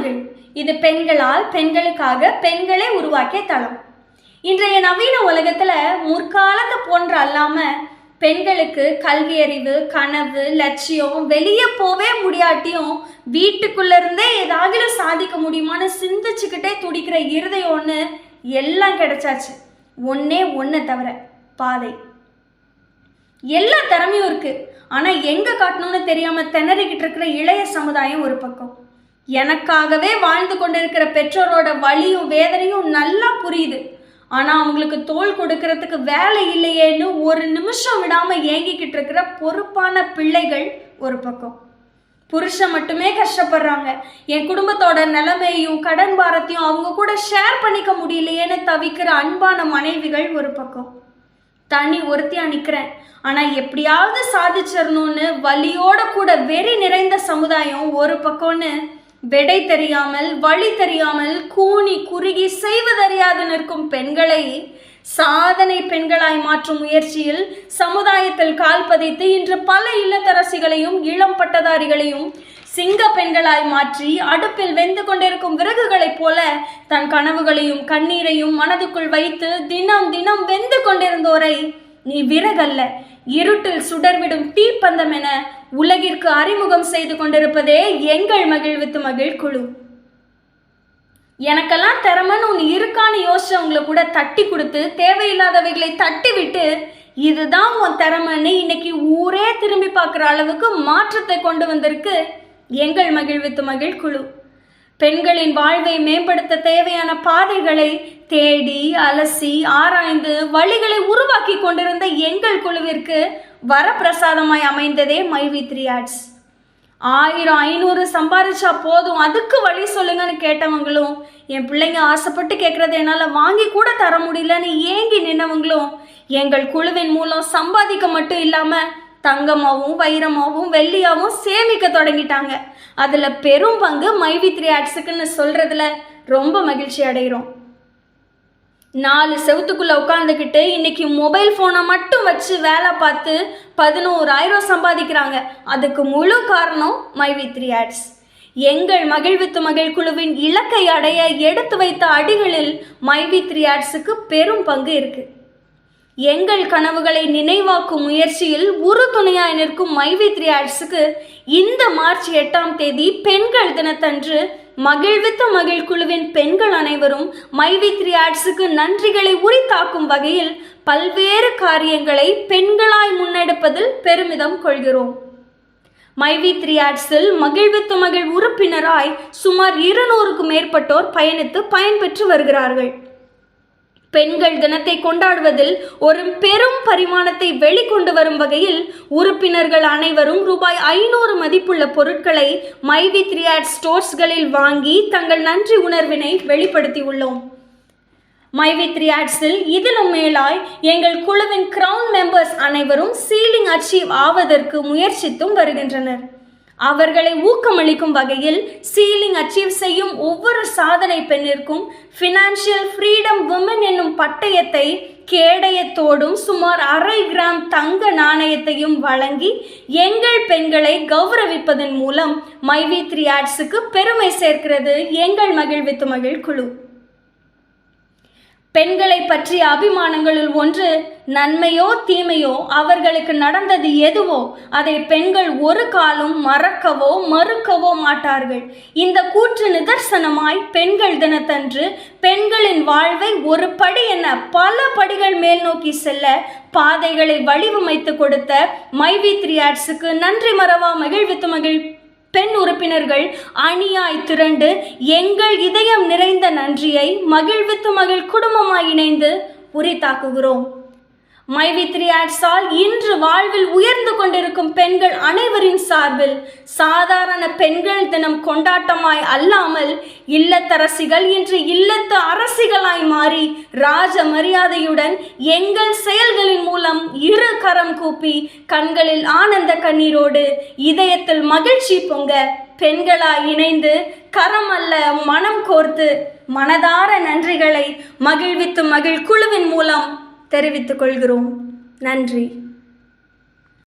மகிழ் இது பெண்களால் பெண்களுக்காக பெண்களே உருவாக்கிய தளம். இன்றைய நவீன உலகத்துல முற்காலத்தை போன்ற அல்லாம பெண்களுக்கு கல்வி அறிவு கனவு லட்சியம் வெளியே போவே முடியாட்டியும் வீட்டுக்குள்ள இருந்தே ஏதாவது சாதிக்க முடியுமான்னு சிந்திச்சுக்கிட்டே துடிக்கிற இருதயம் ஒன்று எல்லாம் கிடைச்சாச்சு. ஒன்னே ஒன்றை தவிர பாதை. எல்லா திறமையும் இருக்கு. ஆனா எங்க காட்டணும்னு தெரியாம திணறிக்கிட்டு இருக்கிற இளைய சமுதாயம் ஒரு பக்கம். எனக்காகவே வாழ்ந்து கொண்டிருக்கிற பெற்றோரோட வலியும் வேதனையும் நல்லா புரியுது. ஆனா அவங்களுக்கு தோல் கொடுக்கறதுக்கு வேலை இல்லையேன்னு ஒரு நிமிஷம் விடாம ஏங்கிக்கிட்டு இருக்கிற பொறுப்பான பிள்ளைகள் ஒரு பக்கம். புருஷன் மட்டுமே கஷ்டப்படுறாங்க. என் குடும்பத்தோட நிலைமையும் கடன் பாரத்தையும் அவங்க கூட ஷேர் பண்ணிக்க முடியலையேன்னு தவிக்கிற அன்பான மனைவிகள் ஒரு பக்கம். தனி ஒருத்தியா நிக்கிறேன். ஆனா எப்படியாவது சாதிச்சிடணும்னு வலியோட கூட வெறி நிறைந்த சமுதாயம் ஒரு பக்கம்னு விடை தெரியாமல் வழி தெரியாமல் கூனி குறுகி செய்வதறியாது நிற்கும் பெண்களை சாதனை பெண்களாய் மாற்றும் முயற்சியில் சமுதாயத்தில் கால் பதித்து இன்று பல இல்லத்தரசிகளையும் இளம் பட்டதாரிகளையும் சிங்க பெண்களாய் மாற்றி அடுப்பில் வெந்து கொண்டிருக்கும் விறகுகளைப் போல தன் கனவுகளையும் கண்ணீரையும் மனதுக்குள் வைத்து தினம் தினம் வெந்து கொண்டிருந்தோரை நீ விறகல்ல. இருட்டில் சுடர்விடும் தீப்பந்தம் என உலகிற்கு அறிமுகம் செய்து கொண்டிருப்பதே எங்கள் மகிழ்வித்து மகிழ் குழு. எனக்கெல்லாம் திறமன்னு ஒன்று இருக்கான்னு யோசிச்சவங்களை கூட தட்டி கொடுத்து தேவையில்லாதவைகளை தட்டி விட்டு இதுதான் உன் திறமைன்னு இன்னைக்கு ஊரே திரும்பி பார்க்குற அளவுக்கு மாற்றத்தை கொண்டு வந்திருக்கு எங்கள் மகிழ்வித்து மகிழ் குழு. பெண்களின் வாழ்வை மேம்படுத்த தேவையான பாதைகளை தேடி அலசி ஆராய்ந்து வழிகளை உருவாக்கி கொண்டிருந்த எங்கள் குழுவிற்கு வரப்பிரசாதமாய் அமைந்ததே மைவி த்ரீ ஆட்ஸ் ஆயிரம் ஐநூறு சம்பாதிச்சா போதும் அதுக்கு வழி சொல்லுங்கன்னு கேட்டவங்களும் என் பிள்ளைங்க ஆசைப்பட்டு கேட்கறத என்னால் வாங்கி கூட தர முடியலன்னு ஏங்கி நின்னவங்களும் எங்கள் குழுவின் மூலம் சம்பாதிக்க மட்டும் இல்லாமல் தங்கமாகவும் வைரமாகவும் வெள்ளியாகவும் சேமிக்க தொடங்கிட்டாங்க. அதில் பெரும் பங்கு மைவி த்ரீ ஆட்ஸுக்குன்னு சொல்கிறதுல ரொம்ப மகிழ்ச்சி அடைகிறோம். நாலு செவத்துக்குள்ளே உட்காந்துக்கிட்டு இன்னைக்கு மொபைல் ஃபோனை மட்டும் வச்சு வேலை பார்த்து பதினோராயிரம் சம்பாதிக்கிறாங்க. அதுக்கு முழு காரணம் மைவி த்ரீ ஆட்ஸ் எங்கள் மகிழ்வித்து மகிழ் குழுவின் இலக்கை அடைய எடுத்து வைத்த அடிகளில் மைவி த்ரீ ஆட்ஸுக்கு பெரும் பங்கு இருக்குது எங்கள் கனவுகளை நினைவாக்கும் முயற்சியில் உறுதுணையாய் நிற்கும் மைவி த்ரீ ஆட்ஸுக்கு இந்த மார்ச் எட்டாம் தேதி பெண்கள் தினத்தன்று மகிழ்வித்த மகிழ் குழுவின் பெண்கள் அனைவரும் மைவி த்ரீ ஆட்ஸுக்கு நன்றிகளை உரித்தாக்கும் வகையில் பல்வேறு காரியங்களை பெண்களாய் முன்னெடுப்பதில் பெருமிதம் கொள்கிறோம். மைவி த்ரீ ஆட்ஸில் மகிழ்வித்து மகிழ் உறுப்பினராய் சுமார் இருநூறுக்கும் மேற்பட்டோர் பயணித்து பயன்பெற்று வருகிறார்கள். பெண்கள் தினத்தை கொண்டாடுவதில் ஒரு பெரும் பரிமாணத்தை வெளிக்கொண்டு வரும் வகையில் உறுப்பினர்கள் அனைவரும் ரூபாய் ஐநூறு மதிப்புள்ள பொருட்களை மைவி த்ரியாட் ஸ்டோர்ஸ்களில் வாங்கி தங்கள் நன்றி உணர்வினை வெளிப்படுத்தியுள்ளோம் மைவி த்ரியாட்ஸில் இதிலும் மேலாய் எங்கள் குழுவின் கிரவுன் மெம்பர்ஸ் அனைவரும் சீலிங் அச்சீவ் ஆவதற்கு முயற்சித்தும் வருகின்றனர். அவர்களை ஊக்கமளிக்கும் வகையில் சீலிங் அச்சீவ் செய்யும் ஒவ்வொரு சாதனை பெண்ணிற்கும் ஃபினான்ஷியல் ஃப்ரீடம் உமன் என்னும் பட்டயத்தை கேடயத்தோடும் சுமார் அரை கிராம் தங்க நாணயத்தையும் வழங்கி எங்கள் பெண்களை கௌரவிப்பதன் மூலம் மைவி த்ரீ ஆட்ஸுக்கு பெருமை சேர்க்கிறது எங்கள் மகிழ்வித்து மகிழ் குழு. பெண்களை பற்றிய அபிமானங்களுள் ஒன்று நன்மையோ தீமையோ அவர்களுக்கு நடந்தது எதுவோ அதை பெண்கள் ஒரு காலம் மறக்கவோ மறுக்கவோ மாட்டார்கள். இந்த கூற்று நிதர்சனமாய் பெண்கள் தினத்தன்று பெண்களின் வாழ்வை ஒரு படி என பல படிகள் மேல் நோக்கி செல்ல பாதைகளை வடிவமைத்து கொடுத்த மைவி த்ரீ ஆட்ஸுக்கு நன்றி மறவா மகிழ்வித்து மகிழ் பெண் உறுப்பினர்கள் அணியாய் திரண்டு எங்கள் இதயம் நிறைந்த நன்றியை மகிழ்வித்து மகிழ் குடும்பமாய் இணைந்து உரித்தாக்குகிறோம். மைவி த்ரீ ஆட்ஸால் இன்று வாழ்வில் உயர்ந்து கொண்டிருக்கும் பெண்கள் அனைவரின் சார்பில் சாதாரண பெண்கள் தினம் கொண்டாட்டமாய் அல்லாமல் இல்லத்தரசிகள் இன்று இல்லத்து அரசிகளாய் மாறி ராஜ மரியாதையுடன் எங்கள் செயல்களின் மூலம் இரு கரம் கூப்பி கண்களில் ஆனந்த கண்ணீரோடு இதயத்தில் மகிழ்ச்சி பொங்க பெண்களாய் இணைந்து கரம் அல்ல மனம் கோர்த்து மனதார நன்றிகளை மகிழ்வித்து மகிழ் குழுவின் மூலம் தெரிவித்துக் கொள்கிறோம். நன்றி.